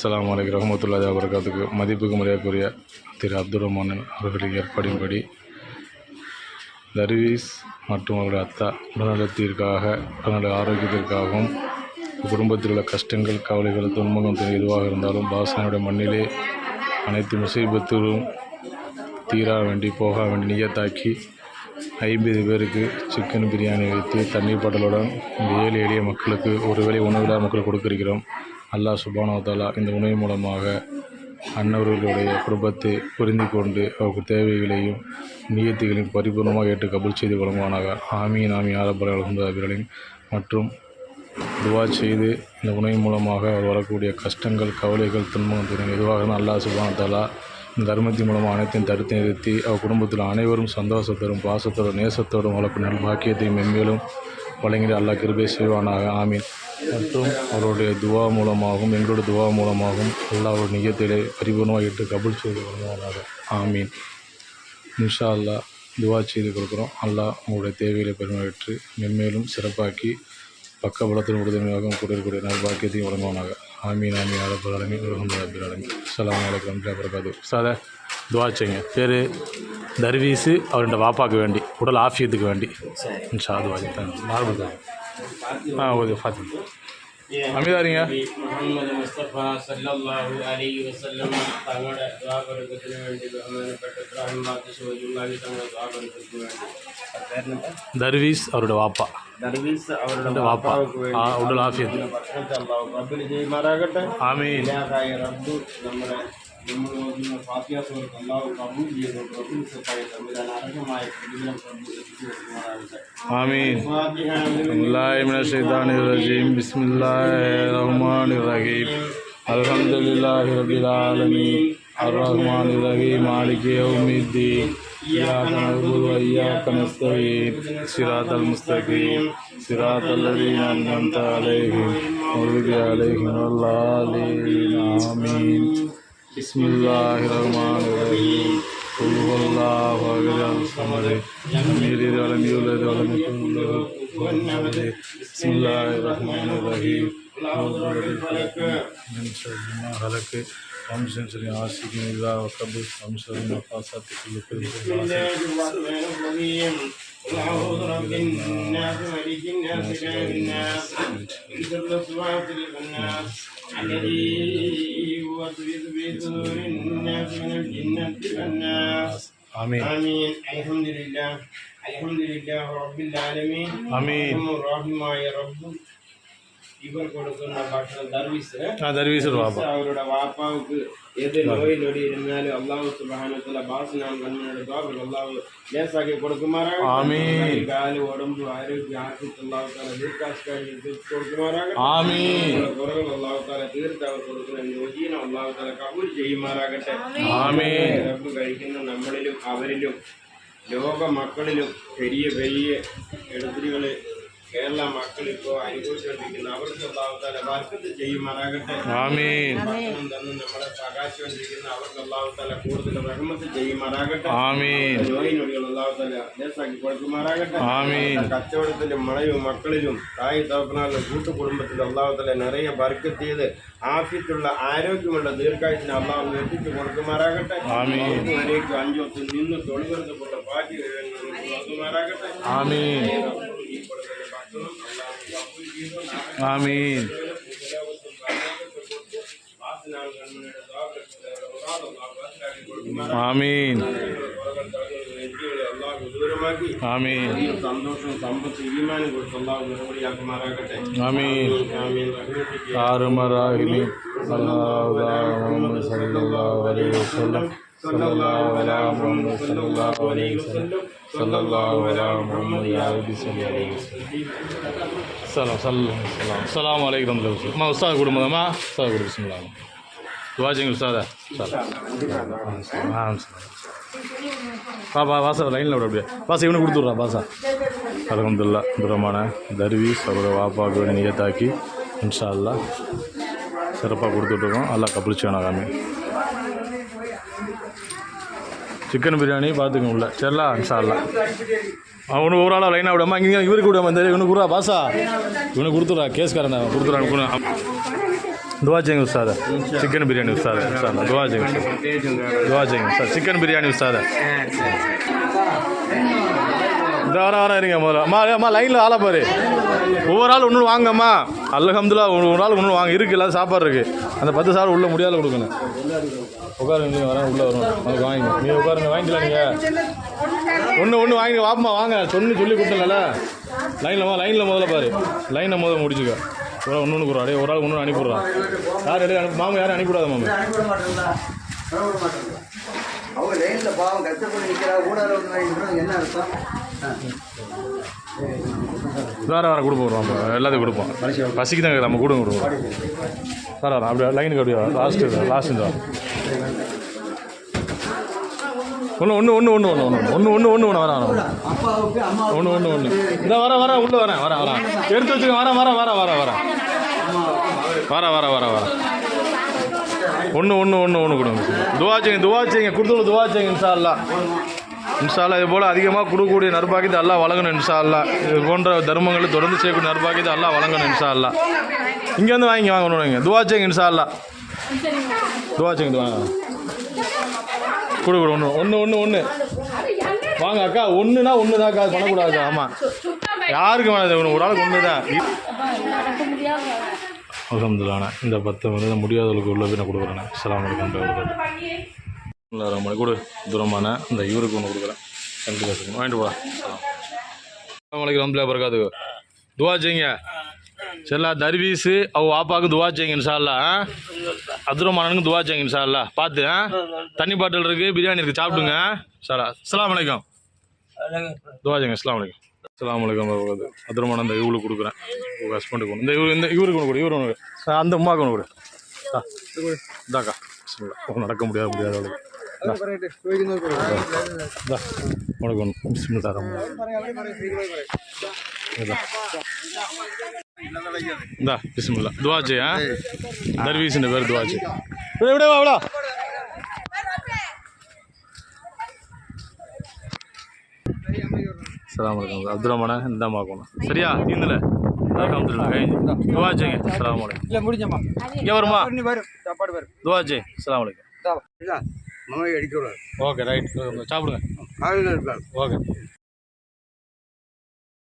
அஸ்லாம் வலைக்கு ரஹமத்துல்லாஹி வபரகாத்துக்கு மதிப்புக்கு மரியாதைக்குரிய திரு அப்துல் ரஹ்மான் அவர்களின் ஏற்பாடின்படி தர்வீஸ் மற்றும் அவருடைய அத்தா உடல்நலத்திற்காக உடல்நல ஆரோக்கியத்திற்காகவும் குடும்பத்தில் உள்ள கஷ்டங்கள் கவலைகள் துன்பங்கள் எதுவாக இருந்தாலும் பாசனுடைய மண்ணிலே அனைத்து முசீபத்திலும் தீரா வேண்டி போக வேண்டி நியத்தாக்கி ஐம்பது பேருக்கு சிக்கன் பிரியாணி வைத்து தண்ணீர் பாட்டலுடன் இந்த ஏழை எளிய மக்களுக்கு ஒருவேளை உணவில்லா மக்கள் கொடுக்கிருக்கிறோம் அல்லாஹ் சுபானோதாலா இந்த உணவு மூலமாக அன்னவர்களுடைய குடும்பத்தை புரிந்து கொண்டு அவருக்கு தேவைகளையும் நியத்திகளையும் பரிபூர்ணமாக ஏற்று கபல் செய்து வழங்குவானாக. ஆமீன் ஆமி ஆரம்பர அலமதுபிரலின் மற்றும் துவா செய்து இந்த உணவு மூலமாக அவர் வரக்கூடிய கஷ்டங்கள் கவலைகள் துன்பங்கள் எதுவாக அல்லாஹ் சுபானத்தாலா இந்த தர்மத்தின் மூலமாக அனைத்தையும் தடுத்து நிறுத்தி அவர் குடும்பத்தில் அனைவரும் சந்தோஷத்தோடும் பாசத்தோடும் நேசத்தோடும் வளர்ப்பு நல் பாக்கியத்தையும் மென்மேலும் வழங்கி அல்லாஹ் கிருபை செய்வானாக. ஆமீன். மற்றும் அவருடைய துவா மூலமாகவும் எங்களோட துவா மூலமாகவும் அல்லாஹ்வுடைய நிஜத்திலே பரிபூர்ணமாக இட்டு கபூல் செய்து வழங்குவானாக ஆமீன். இன்ஷா அல்லாஹ் துவா செய்து கொடுக்குறோம். அல்லாஹ் உங்களுடைய தேவைகளை பெருமையற்று மென்மேலும் சிறப்பாக்கி பக்கபலத்தின் உறுதுணையாக கூடியிருக்கூடிய நல்பாக்கியத்தையும் வழங்குவானாக. ஆமீன் ஆமீன். அரபு அலமீன் உலகம் அபில் அலமீன் அலாம் வலைக்கம் வரகாத்து சாதா. துவா செய்யுங்க பேர் தர்வீஸு அவருடைய வாப்பாக்கு வேண்டி உடல் ஆஃபியத்துக்கு வேண்டி இன்ஷா துவா தான் மார்பு தான் ஆ ஓகே ஃபாத்திமா அமிதாரிங்க മുഹമ്മദ് മുസ്തഫ സല്ലല്ലാഹു അലൈഹി വസല്ലം തങ്ങളുടെ ദ്വാപരത്തിന് വേണ്ടി ബഹുമാനപ്പെട്ട ഇബ്രാഹിം ബാദുഷാഹി തങ്ങളുടെ ദ്വാപരത്തിന് വേണ്ടി പേരെന്താ? தர்வீஸ் அவருடைய வாப்பா ദർവീസ് അവരുടെ വാപ്പ വാപ്പാവുക്ക് ആ വേണ്ടി ഉടൽ ആഫിയത്ത് ഇതിനെ ഭക്ഷണത്തെ അള്ളാഹു കബൂൽ ചെയ്യുമാറാകട്ടെ ആമീൻ ഇലാഹായ റബ്ബ് നമ്മുടെ బ్రహ్మరోజున పాతియాస వరకు అల్లావు కాదు ఈ రెండు రోజులు సిద్ధం బిస్మిల్లాహ్మాన్ రహీం అల్హమ్దుల్లాహి రబ్బిల్ ఆలమీన్ అర్రహ్మాన్ రహీం మాలికి యౌమిద్దీన్ إياك نعبد وإياك نستعين صراط المستقيم صراط الذين أنعمت عليهم وغير عليهم والضالين آمين بسم الله الرحمن الرحيم قل هو الله أحد الصمد لم يلد ولم يولد ولم يكن له كفوا أحد بسم الله الرحمن الرحيم أعوذ برب الفلق من شر ما خلق ومن شر غاسق إذا وقب ومن شر النفاثات في العقد بسم الله الرحمن الرحيم قل أعوذ برب الناس ملك الناس إله الناس من شر الوسواس الخناس الذي وسوس للناس من الجنة والناس آمين آمين الحمد لله الحمد لله رب العالمين آمين الرحمن الرحيم يا رب റബ്ബ് ഇവർ കൊടുക്കുന്ന ഭക്ഷണം സർവീസ് ആ ദർവീസ് വാപ്പ അവരുടെ വാപ്പാവുക്ക് ഏത് നോയി നൊടി ഇരുന്നാലും അള്ളാഹു സുബാനത്തുള്ള ബാസിനാം കണ്ണുകളുടെ ദ്വാകൾ അള്ളാഹു ലേസാക്കി കൊടുക്കുമാറാകട്ടെ ആമീൻ. കാല് ഉടമ്പ് ആരോഗ്യ ആശിത്ത് അള്ളാഹു താല ദീർഘാശിക്കാരി കൊടുക്കുമാറാകട്ടെ ആമീൻ കുറവുകൾ അള്ളാഹു താല തീർത്ത് അവർ കൊടുക്കുന്ന യോജീന അള്ളാഹു താല കബൂൽ ചെയ്യുമാറാകട്ടെ ആമീൻ റബ്ബ് കഴിക്കുന്ന നമ്മളിലും അവരിലും ലോക മക്കളിലും പെരിയ പെരിയ എടുത്തിരികള് കേരള മക്കൾ ഇപ്പോൾ അനുഭവിച്ചുകൊണ്ടിരിക്കുന്ന അവർക്ക് അള്ളാഹുത്താല വർക്കത്ത് ചെയ്യുമാറാകട്ടെ. തന്ന് നമ്മളെ സഹായിച്ചുകൊണ്ടിരിക്കുന്ന അവർക്ക് അള്ളാഹുത്താല കൂടുതൽ റഹ്മത്ത് ചെയ്യുമാറാകട്ടെ. ആമീൻ. നോയി നൊടികൾ അള്ളാഹുത്താല ദേശാക്കി കൊടുക്കുമാറാകട്ടെ. കച്ചവടത്തിലും മഴയും മക്കളിലും തായ് തവക്കനാലും കൂട്ടുകുടുംബത്തിലും അള്ളാഹുത്തല നിറയെ ബർക്കത്ത് ചെയ്ത് ആഫ്യത്തുള്ള ആരോഗ്യമുള്ള ദീർഘായുസിന് അള്ളാഹു എത്തിച്ചു കൊടുക്കുമാറാകട്ടെ. വരേക്കും അഞ്ചൊത്ത് നിന്ന് തൊഴിലുറക്കപ്പെട്ട പാറ്റി കൊടുക്കുമാറാകട്ടെ ആമീൻ ഈ കൊടുക്കുന്ന ഭക്ഷണം അള്ളാഹു കബൂൽ ചെയ്തു. ആമീൻ വാസനാൾ കണ്ണുകളുടെ ദ്വാരത്തിലെ ഉറാദ് അള്ളാഹു വാസനാക്കി കൊടുക്കുമാറാകട്ടെ. ആമീൻ കുറകൾ തടയുന്ന വ്യക്തികളെ അള്ളാഹു ദൂരമാക്കി ആമീൻ ഈ സന്തോഷം സമ്പത്ത് ഈമാനും കൊടുത്ത് അള്ളാഹു മറുപടിയാക്കുമാറാകട്ടെ ആമീൻ ആമീൻ റഹ്മത്തിക്ക് ആറുമറാഹിമി സല്ലല്ലാഹു അലൈഹി വസല്ലം സല്ലല്ലാഹു അലാ മുഹമ്മദ് സല്ലല്ലാഹു അലൈഹി വസല്ലം sallallahu ala muhammad ya rabbi salli alayhi salam sallallahu salam salam alaykum warahmatullahi ma ustad kudumadama ustad kudu bismillah துவாஜிங்க உஸ்தாதா சார் பா பா வாசா லைனில் விட அப்படியே வாசா இவனை கொடுத்துட்றா பாசா அலகம்துல்லா துரமான தர்வீஸ் அவரோட வாப்பா அப்படியோட நியத்தாக்கி இன்ஷா அல்லா சிறப்பாக கொடுத்துட்ருக்கோம் அல்லா கபிழ்ச்சி வேணாகாமே சிக்கன் பிரியாணி பார்த்துக்கங்க உள்ள. சரிலா சார்லாம் அவனு ஒரு ஆளாக லைனாக விடாம இங்கே இவருக்கு விடாமல் இந்த இவனுக்கு குடுறா பாசா? இவனுக்கு கொடுத்துட்றா கேஸ்காரன் கொடுத்துறான் துவா செய்யுங்க உஸ்தாத. சிக்கன் பிரியாணி உஸ்தாத உஸ்தாத. துவா செய்யுங்க சார் துவா செய்யுங்க சார் சிக்கன் பிரியாணி உஸ்தாத. இந்த வர வர இருங்க முதல்ல. அம்மா அம்மா லைனில் ஆளா பாரு. ஒவ்வொரு ஆள் ஒன்று வாங்கம்மா. அல்ஹம்துல்லா ஒரு ஒரு ஆள் ஒன்று வாங்க. இருக்குது எல்லாம் சாப்பாடு இருக்குது அந்த பத்து சாப்பாடு உள்ளே முடியாத கொடுக்கணும். உட்காருங்க நீங்கள் வரேன் உள்ளே வரும் அதுக்கு வாங்கிங்க நீங்கள் உட்காருங்க வாங்கிக்கலாம் நீங்கள் ஒன்று ஒன்று வாங்கி வாப்பமா வாங்க. சொன்னு சொல்லி கொடுத்தல லைனில் வா லைனில் முதல்ல பாரு. லைனில் முதல்ல முடிச்சுக்க. ஒரு ஒன்று ஒன்று கொடுறா ஒரு ஆள் ஒன்று அனுப்பிடுறான் யார் எடுத்து அனுப்பி மாமா யாரும் அனுப்பிவிடாத மாமா. அவங்க லைனில் பாவம் கஷ்டப்பட்டு நிற்கிறா ஊடால என்ன அர்த்தம்? வேறு வேறு கொடுப்போம் வருவான் அப்போ எல்லாத்தையும் கொடுப்போம் பசிக்கு தான் நம்ம கூட கொடுப்போம் வேறு வேற அப்படியே லைனுக்கு அப்படியே லாஸ்ட்டு லாஸ்ட் தான் ஒன்று ஒன்று ஒன்று ஒன்று ஒன்று ஒன்று ஒன்று ஒன்று ஒன்று ஒன்று வரேன் வரேன் ஒன்று ஒன்று ஒன்று இந்த வர வர உள்ளே வரேன் வரேன் வரேன் எடுத்து வச்சுக்க வர வர வர வர வர வர வர வர வர ஒன்று ஒன்று ஒன்று ஒன்று கொடுங்க துவாச்சிங்க துவாச்சிங்க துவா கொடுத்து துவாச்சிங்க செய்யுங்க இன்ஷா இன்ஷால்லா இது போல் அதிகமாக கொடுக்கக்கூடிய நற்பாக்கியத்தை எல்லாம் வழங்கணும் இன்ஷா அல்லா இது போன்ற தர்மங்களை தொடர்ந்து செய்யக்கூடிய நற்பாக்கியத்தை எல்லாம் வழங்கணும் இன்ஷா அல்லா இங்கே வந்து வாங்கி வாங்க ஒன்று துவாச்சேங்க துவா செய்யுங்க இன்ஷா அல்லா துவா. செய்யுங்க கொடு கொடு ஒன்று ஒன்று ஒன்று ஒன்று வாங்க அக்கா ஒன்றுனா ஒன்று தான் அக்கா பண்ணக்கூடாது. ஆமாம் யாருக்கு வேணாது ஒன்று ஒரு ஆளுக்கு ஒன்று தான் நடக்க இந்த பத்து வந்து முடியாதவர்களுக்கு உள்ள போய் நான் கொடுக்குறேண்ணே அஸ்ஸலாமு இல்லை வரஹ்மத்துல்லாஹி இல்லை கொடு தூரமான இந்த இவருக்கு ஒன்று கொடுக்குறேன். ரெண்டு பேசுங்க வாங்கிட்டு போகலாம் வலைக்கு ரொம்ப வரஹ்மத்துல்லாஹி துவா செய்யுங்க. சரிலா தர்வீஸு அவ வாப்பாவுக்கு துவா செய்யுங்க இன்ஷால்லா அப்துரமானனுக்கு துவா செய்யுங்க இன்ஷால்லா பார்த்து தண்ணி பாட்டில் இருக்குது பிரியாணி இருக்குது சாப்பிடுங்க. சாரா அஸ்லாம் வலைக்கம் துவா செய்யுங்க அஸ்லாம் வலைக்கம் அஸ்லாம் வலைக்கம் வரகாத்து அப்துரமான இந்த இவளுக்கு கொடுக்குறேன். உங்கள் ஹஸ்பண்டுக்கு ஒன்று இந்த இவரு இந்த இவருக்கு ஒன்று கொடு இவரு ஒன்று அந்த உமாவுக்கு ஒன்று கொடு. இதாக்கா நடக்க முடியாது முடியாது அவளுக்கு ഉണക്കൊന്ന് ബിസ്മിൽ തരാം എന്താ ബിസ്മില്ല ദ്വാ ചെയ്യാ ദർവീസിന്റെ പേര് ദ്വാ ചെയ്യും. എവിടെ അവിടെ அஸ்லாம் சரியா நீந்தல அலமதுல்லா துவா ஜெய் அஸ்லாம் இல்லை முடிஞ்சம்மா இங்கே வருமா வரும் சாப்பாடு வரும் துவா ஜெய் அஸ்லாம் வலைக்கம் நோய் அடிக்கக்கூடாது ஓகே ரைட். சாப்பிடுங்க. ஓகே.